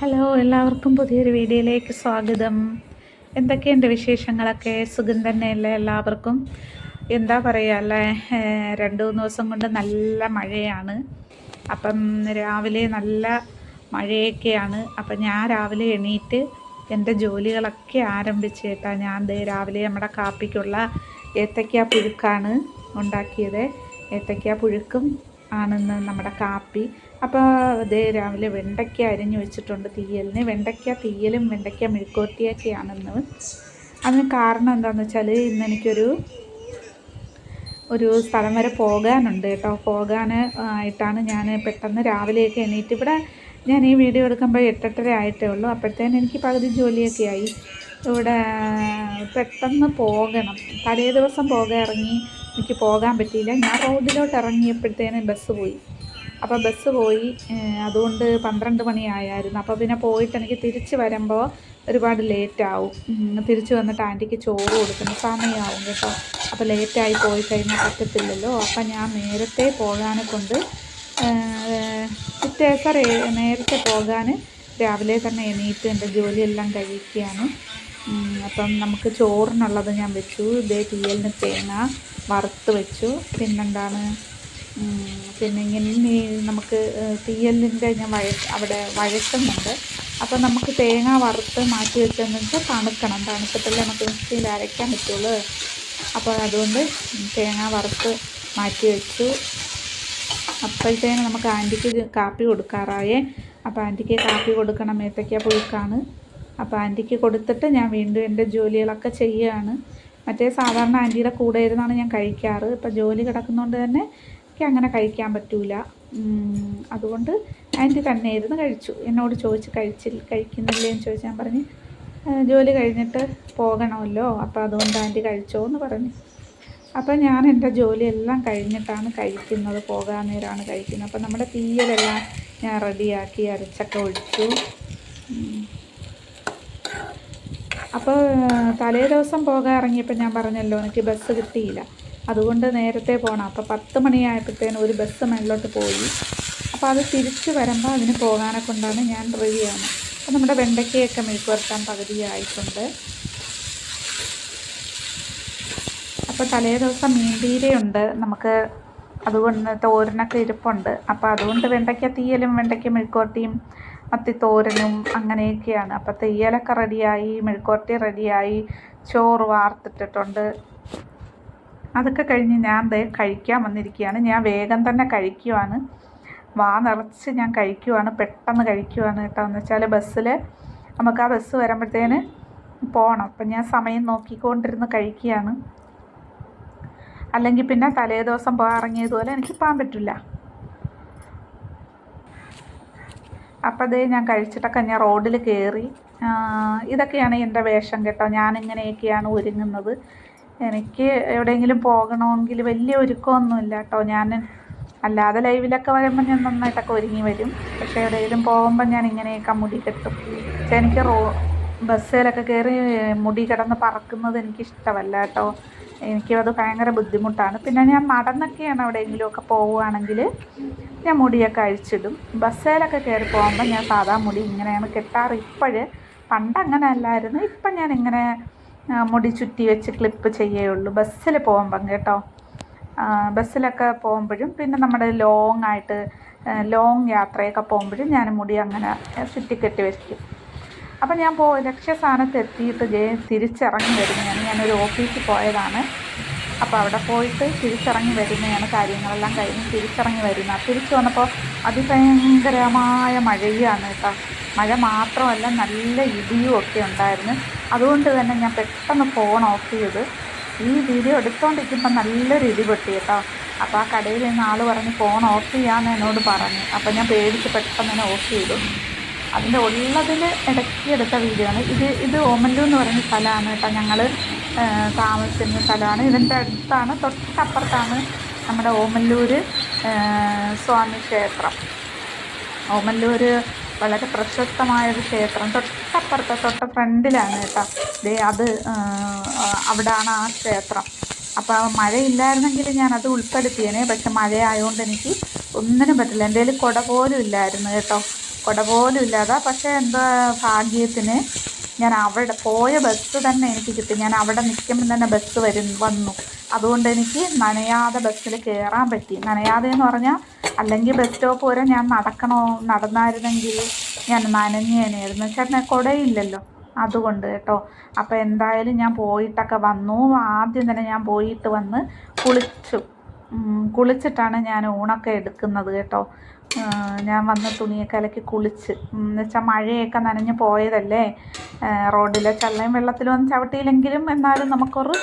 Hello എല്ലാവർക്കും പുതിയൊരു വീഡിയോയിലേക്ക് സ്വാഗതം. എന്തൊക്കെയുണ്ട് വിശേഷങ്ങളൊക്കെ? സുഖം തന്നെയല്ലേ എല്ലാവർക്കും? എന്താ പറയുക അല്ലേ? രണ്ട് മൂന്ന് ദിവസം കൊണ്ട് നല്ല മഴയാണ്. അപ്പം രാവിലെ നല്ല മഴയൊക്കെയാണ്. അപ്പം ഞാൻ രാവിലെ എണീറ്റ് എന്റെ ജോലികളൊക്കെ ആരംഭിച്ച് കേട്ടാ. ഞാൻ ദേ രാവിലെ നമ്മുടെ കാപ്പിക്കുള്ള ഏത്തയ്ക്ക പുഴുക്കാണ് ഉണ്ടാക്കിയത്. ഏത്തയ്ക്ക പുഴുക്കും ആണെന്ന് നമ്മുടെ കാപ്പി. അപ്പോൾ അതേ രാവിലെ വെണ്ടയ്ക്ക അരിഞ്ഞു വെച്ചിട്ടുണ്ട് തീയലിന്. വെണ്ടയ്ക്ക തീയലും വെണ്ടയ്ക്ക മെഴുക്കോട്ടിയൊക്കെയാണെന്ന് അതിന് കാരണം എന്താണെന്ന് വെച്ചാൽ ഇന്ന് എനിക്കൊരു ഒരു സ്ഥലം വരെ പോകാനുണ്ട് കേട്ടോ. പോകാൻ ആയിട്ടാണ് ഞാൻ പെട്ടെന്ന് രാവിലെയൊക്കെ എണീറ്റ്. ഇവിടെ ഞാൻ ഈ വീഡിയോ എടുക്കുമ്പോൾ എട്ടെട്ടര ആയിട്ടേ ഉള്ളൂ. അപ്പോഴത്തേന് എനിക്ക് പകുതി ജോലിയൊക്കെ ആയി. ഇവിടെ പെട്ടെന്ന് പോകണം. തലേ ദിവസം പോകാൻ ഇറങ്ങി. എനിക്ക് പോകാൻ പറ്റിയില്ല. ഞാൻ റോഡിലോട്ട് ഇറങ്ങിയപ്പോഴത്തേനും ബസ് പോയി. അപ്പോൾ ബസ് പോയി. അതുകൊണ്ട് പന്ത്രണ്ട് മണിയായായിരുന്നു. അപ്പോൾ പിന്നെ പോയിട്ട് എനിക്ക് തിരിച്ച് വരുമ്പോൾ ഒരുപാട് ലേറ്റാവും തിരിച്ച് വന്നിട്ട് ആന്റിക്ക് ചോറ് കൊടുക്കുന്ന സമയമാവും കേട്ടോ. അപ്പോൾ ലേറ്റായി പോയി കഴിഞ്ഞാൽ പറ്റത്തില്ലല്ലോ. അപ്പം ഞാൻ നേരത്തെ പോകാനെ കൊണ്ട് പിറ്റേസം നേരത്തെ പോകാൻ രാവിലെ തന്നെ എണീറ്റ് എന്റെ ജോലിയെല്ലാം കഴിക്കുകയാണ്. അപ്പം നമുക്ക് ചോറിനുള്ളത് ഞാൻ വെച്ചു. ഇതേ തീയലിന് തേങ്ങ വറുത്ത് വെച്ചു. പിന്നെന്താണ്? പിന്നെ ഇങ്ങനെ നമുക്ക് തീയലിന്റെ ഞാൻ വഴ അവിടെ വഴക്കുന്നുണ്ട് അപ്പം നമുക്ക് തേങ്ങ വറുത്ത് മാറ്റി വെച്ചതെന്ന് തണുക്കണം. തണുത്തിട്ടല്ലേ നമുക്ക് മിക്സിയിൽ അരയ്ക്കാൻ പറ്റുള്ളൂ. അപ്പോൾ അതുകൊണ്ട് തേങ്ങ വറുത്ത് മാറ്റി വെച്ചു. അപ്പോഴത്തേന് നമുക്ക് ആന്റിക്ക് കാപ്പി കൊടുക്കാറായേ. അപ്പോൾ ആന്റിക്ക് കാപ്പി കൊടുക്കണം ഏത്തയ്ക്ക പുഴുക്കാണ്. അപ്പോൾ ആന്റിക്ക് കൊടുത്തിട്ട് ഞാൻ വീണ്ടും എന്റെ ജോലികളൊക്കെ ചെയ്യുകയാണ് മറ്റേ സാധാരണ ആന്റിയുടെ കൂടെ ഇരുന്നാണ് ഞാൻ കഴിക്കാറ്. ഇപ്പം ജോലി കിടക്കുന്നതുകൊണ്ട് തന്നെ എനിക്ക് അങ്ങനെ കഴിക്കാൻ പറ്റൂല. അതുകൊണ്ട് ആന്റി തന്നെ ഇരുന്ന് കഴിച്ചു. എന്നോട് ചോദിച്ച് കഴിച്ചില്ല കഴിക്കുന്നില്ലേ എന്ന് ചോദിച്ച് ഞാൻ പറഞ്ഞ് ജോലി കഴിഞ്ഞിട്ട് പോകണമല്ലോ. അപ്പോൾ അതുകൊണ്ട് ആന്റി കഴിച്ചോ എന്ന് പറഞ്ഞു. അപ്പോൾ ഞാൻ എന്റെ ജോലിയെല്ലാം കഴിഞ്ഞിട്ടാണ് കഴിക്കുന്നത്. പോകാൻ നേരമാണ് കഴിക്കുന്നത്. അപ്പം നമ്മുടെ തീയലെല്ലാം ഞാൻ റെഡിയാക്കി അരച്ചൊക്കെ ഒഴിച്ചു. അപ്പോൾ തലേ ദിവസം പോകാൻ ഇറങ്ങിയപ്പോൾ ഞാൻ പറഞ്ഞല്ലോ എനിക്ക് ബസ് കിട്ടിയില്ല. അതുകൊണ്ട് നേരത്തെ പോകണം അപ്പോൾ പത്ത് മണിയായപ്പോഴത്തേനും ഒരു ബസ് മേളിലോട്ട് പോയി. അപ്പോൾ അത് തിരിച്ച് വരുമ്പോൾ അതിന് പോകാനെ കൊണ്ടാണ് ഞാൻ റെഡിയാണ് അപ്പോൾ നമ്മുടെ വെണ്ടയ്ക്കയൊക്കെ മെഴുക്ക് പകുതിയായിട്ടുണ്ട്. അപ്പോൾ തലേ ദിവസം മീൻപീരയുണ്ട് നമുക്ക് അതുകൊണ്ട് തോരനൊക്കെ ഇരിപ്പുണ്ട്. അപ്പോൾ അതുകൊണ്ട് വെണ്ടയ്ക്ക തീയലും വെണ്ടയ്ക്ക മെഴുക്കുവരട്ടിയും മത്തി തോരനും അങ്ങനെയൊക്കെയാണ്. അപ്പോൾ തെയ്യലൊക്കെ റെഡിയായി മെഴുക്കുവരട്ടി റെഡിയായി ചോറ് വാർത്തിട്ടിട്ടുണ്ട്. അതൊക്കെ കഴിഞ്ഞ് ഞാൻ ദേ കഴിക്കാൻ വന്നിരിക്കുകയാണ്. ഞാൻ വേഗം തന്നെ കഴിക്കുവാണ്. വാ നിറച്ച് ഞാൻ കഴിക്കുവാണ്. പെട്ടെന്ന് കഴിക്കുവാണ് കേട്ടോ. എന്ന് വെച്ചാൽ ബസ്സിൽ നമുക്ക് ആ ബസ് വരുമ്പോഴത്തേന് പോകണം അപ്പം ഞാൻ സമയം നോക്കിക്കൊണ്ടിരുന്ന് കഴിക്കുകയാണ്. അല്ലെങ്കിൽ പിന്നെ തലേ ദിവസം പോകാൻ ഇറങ്ങിയതുപോലെ എനിക്ക് പോകാൻ പറ്റില്ല. അപ്പം അതേ ഞാൻ കഴിച്ചിട്ടൊക്കെ ഞാൻ റോഡിൽ കയറി ഇതൊക്കെയാണ് എന്റെ വേഷം കേട്ടോ. ഞാനിങ്ങനെയൊക്കെയാണ് ഒരുങ്ങുന്നത്. എനിക്ക് എവിടെയെങ്കിലും പോകണമെങ്കിൽ വലിയ ഒരുക്കമൊന്നുമില്ല കേട്ടോ. ഞാൻ അല്ലാതെ ലൈവിലൊക്കെ വരുമ്പോൾ ഞാൻ നന്നായിട്ടൊക്കെ ഒരുങ്ങി വരും. പക്ഷേ എവിടെയെങ്കിലും പോകുമ്പോൾ ഞാൻ ഇങ്ങനെയൊക്കെ മുടി കെട്ടും. പക്ഷേ എനിക്ക് റോ ബസ്സിലൊക്കെ കയറി മുടി കിടന്ന് പറക്കുന്നത് എനിക്കിഷ്ടമല്ല കേട്ടോ. അത് ഭയങ്കര ബുദ്ധിമുട്ടാണ്. പിന്നെ ഞാൻ നടന്നൊക്കെയാണ് എവിടെയെങ്കിലുമൊക്കെ പോവുകയാണെങ്കിൽ ഞാൻ മുടിയൊക്കെ അഴിച്ചിടും. ബസ്സേലൊക്കെ കയറി പോകുമ്പോൾ ഞാൻ സാധാ മുടി ഇങ്ങനെയാണ് കെട്ടാറ്. ഇപ്പോഴ് പണ്ട് അങ്ങനെ അല്ലായിരുന്നു ഇപ്പം ഞാൻ ഇങ്ങനെ മുടി ചുറ്റി വെച്ച് ക്ലിപ്പ് ചെയ്യുകയുള്ളൂ ബസ്സിൽ പോകുമ്പം കേട്ടോ. ബസ്സിലൊക്കെ പോകുമ്പോഴും പിന്നെ നമ്മുടെ ലോങ് ആയിട്ട് ലോങ് യാത്രയൊക്കെ പോകുമ്പോഴും ഞാൻ മുടി അങ്ങനെ ചുറ്റിക്കെട്ടി വെക്കും. അപ്പം ഞാൻ പോ ലക്ഷ്യസ്ഥാനത്ത് എത്തിയിട്ട് ജയ തിരിച്ചിറങ്ങി വരുന്നതാണ്. ഞാനൊരു ഓഫീസിൽ പോയതാണ്. അപ്പോൾ അവിടെ പോയിട്ട് തിരിച്ചിറങ്ങി വരുന്നതാണ് കാര്യങ്ങളെല്ലാം കഴിഞ്ഞ് തിരിച്ചിറങ്ങി വരുന്നത് തിരിച്ചു വന്നപ്പോൾ അതിഭയങ്കരമായ മഴയാണ് കേട്ടോ. മഴ മാത്രമല്ല നല്ല ഇടിയും ഒക്കെ ഉണ്ടായിരുന്നു. അതുകൊണ്ട് തന്നെ ഞാൻ പെട്ടെന്ന് ഫോൺ ഓഫ് ചെയ്ത് ഈ വീഡിയോ എടുത്തുകൊണ്ടിരിക്കുമ്പോൾ നല്ലൊരു ഇടി പൊട്ടി കേട്ടോ. അപ്പോൾ ആ കടയിൽ നിന്ന് ആൾ പറഞ്ഞ് ഫോൺ ഓഫ് ചെയ്യാമെന്ന് എന്നോട് പറഞ്ഞു. അപ്പോൾ ഞാൻ പേടിച്ച് പെട്ടെന്ന് തന്നെ ഓഫ് ചെയ്തു. അതിന്റെ ഉള്ളതിൽ ഇടയ്ക്ക് എടുത്ത വീഡിയോ ആണ്. ഇത് ഇത് ഓമല്ലു എന്ന് പറയുന്ന സ്ഥലമാണ് കേട്ടോ ഞങ്ങൾ താമസിക്കുന്ന സ്ഥലമാണ്. ഇതിന്റെ അടുത്താണ് തൊട്ടപ്പുറത്താണ് നമ്മുടെ ഓമല്ലൂർ സ്വാമി ക്ഷേത്രം. ഓമല്ലൂർ വളരെ പ്രശസ്തമായൊരു ക്ഷേത്രം. തൊട്ടപ്പുറത്തെ തൊട്ട ഫ്രണ്ടിലാണ് കേട്ടോ. ദേ അത് അവിടാണ് ആ ക്ഷേത്രം. അപ്പോൾ മഴയില്ലായിരുന്നെങ്കിൽ ഞാനത് ഉൾപ്പെടുത്തിയേനെ. പക്ഷെ മഴയായതുകൊണ്ട് എനിക്ക് ഒന്നിനും പറ്റില്ല. കയ്യിൽ കുട പോലും ഇല്ലായിരുന്നു കേട്ടോ. കുട പോലും ഇല്ലാതെ. പക്ഷേ എന്താ ഭാഗ്യത്തിന് ഞാൻ അവിടെ പോയ ബസ് തന്നെ എനിക്ക് കിട്ടി. ഞാൻ അവിടെ നിൽക്കുമ്പോൾ തന്നെ ബസ് വരും വന്നു. അതുകൊണ്ട് എനിക്ക് നനയാതെ ബസ്സിൽ കയറാൻ പറ്റി. നനയാതെ എന്ന് പറഞ്ഞാൽ അല്ലെങ്കിൽ ബസ് സ്റ്റോപ്പ് വരെ ഞാൻ നടക്കണോ നടന്നായിരുന്നെങ്കിൽ ഞാൻ നനഞ്ഞേനായിരുന്നു ചേട്ടന് കുടയില്ലല്ലോ. അതുകൊണ്ട് കേട്ടോ. അപ്പോൾ എന്തായാലും ഞാൻ പോയിട്ടൊക്കെ വന്നു. ആദ്യം തന്നെ ഞാൻ പോയിട്ട് വന്ന് കുളിച്ചു. കുളിച്ചിട്ടാണ് ഞാൻ ഊണൊക്കെ എടുക്കുന്നത് കേട്ടോ. ഞാൻ വന്ന് തുണിയൊക്കെ അലക്കി കുളിച്ച്. എന്ന് വെച്ചാൽ മഴയൊക്കെ നനഞ്ഞ് പോയതല്ലേ? റോഡിലെ ചള്ളയും വെള്ളത്തിലും ഒന്നും ചവിട്ടിയില്ലെങ്കിലും എന്നാലും നമുക്കൊരു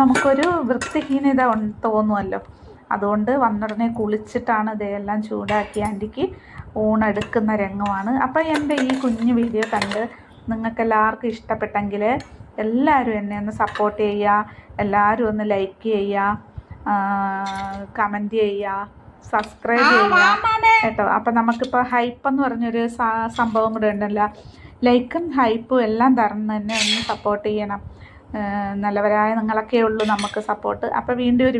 നമുക്കൊരു വൃത്തിഹീനത തോന്നുമല്ലോ അതുകൊണ്ട് വന്നുടനെ കുളിച്ചിട്ടാണ് ഇതെല്ലാം ചൂടാക്കി ആന്റിക്ക് ഊണെടുക്കുന്ന രംഗമാണ്. അപ്പോൾ എന്റെ ഈ കുഞ്ഞു വീഡിയോ കണ്ട് നിങ്ങൾക്ക് എല്ലാവർക്കും ഇഷ്ടപ്പെട്ടെങ്കിൽ എല്ലാവരും എന്നെ ഒന്ന് സപ്പോർട്ട് ചെയ്യുക എല്ലാവരും ഒന്ന് ലൈക്ക് ചെയ്യുക. കമന്റ് ചെയ്യുക സബ്സ്ക്രൈബ് ചെയ്യുക കേട്ടോ. അപ്പം നമുക്കിപ്പോൾ ഹൈപ്പ് എന്ന് പറഞ്ഞൊരു സംഭവം കൂടെ ഉണ്ടല്ലോ. ലൈക്കും ഹൈപ്പും എല്ലാം തരണം തന്നെ ഒന്ന് സപ്പോർട്ട് ചെയ്യണം. നല്ലവരായ നിങ്ങളൊക്കെ ഉള്ളൂ നമുക്ക് സപ്പോർട്ട് അപ്പോൾ വീണ്ടും ഒരു